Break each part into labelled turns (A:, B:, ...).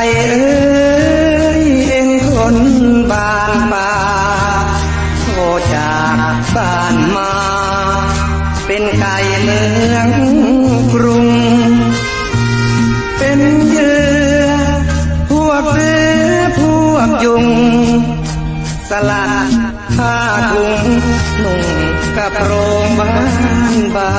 A: เอ้ยเอ็งคนบางบาโอจากบ้านมา เป็นไก่เมืองกรุง เป็นเยือพวกเสือพวกยุง สลัดผ้าถุงนุ่งกับโรงบ้านบา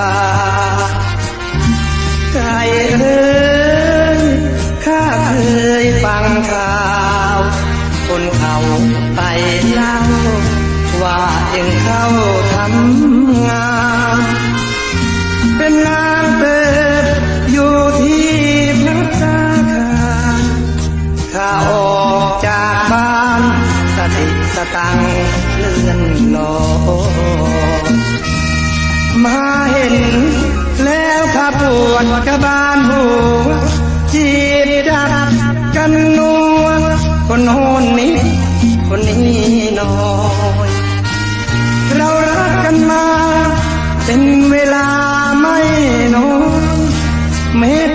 A: ว่าเองเข้าทำงาน เป็นนางเปิดอยู่ที่พระสาคาข้าออกจากบ้านสติสตังเลื่อนลอยมาเห็นแล้วข้าปวดกระบาลหัวจีบ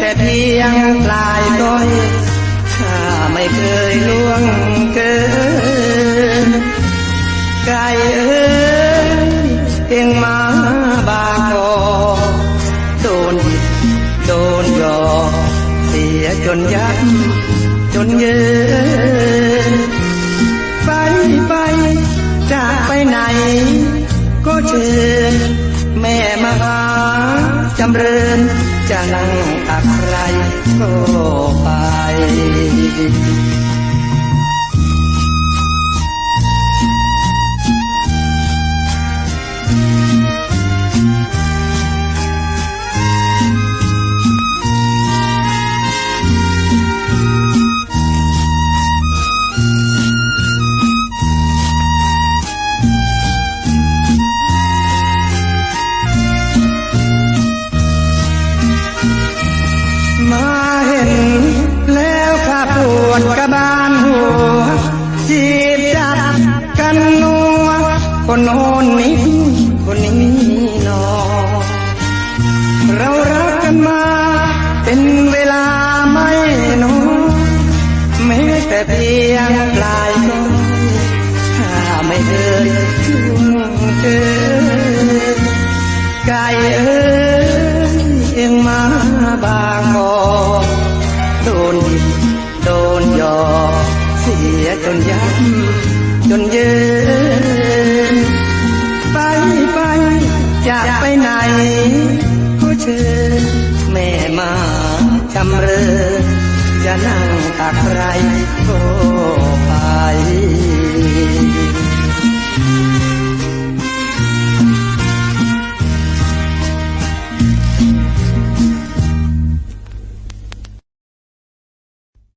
A: แต่เพียงปลายก้อยข้าไม่เคยล่วงเกินไก่เอ้ยเองมาบางกอโดนดิบโดนหยอกเสียจนยับจนเยินไปไปจากไปไหน ก็เชิญแม่มาหาจำเริญ จะนั่งอะไรก็ไป จีบจับกันนัวคนโน้นนี้คนนี้นอเรารักกันมาเป็นเวลาไม่น้อยแม้แต่เพียงปลายก้อยถ้าไม่เคยช่วงเกินไก่เอ้ยเอ็งมาบางกอกโดนหยิ จนยับจนเยินไปไปจะไปไหนก็เชิญแม่มาจำเริญจะนั่งตักไรก็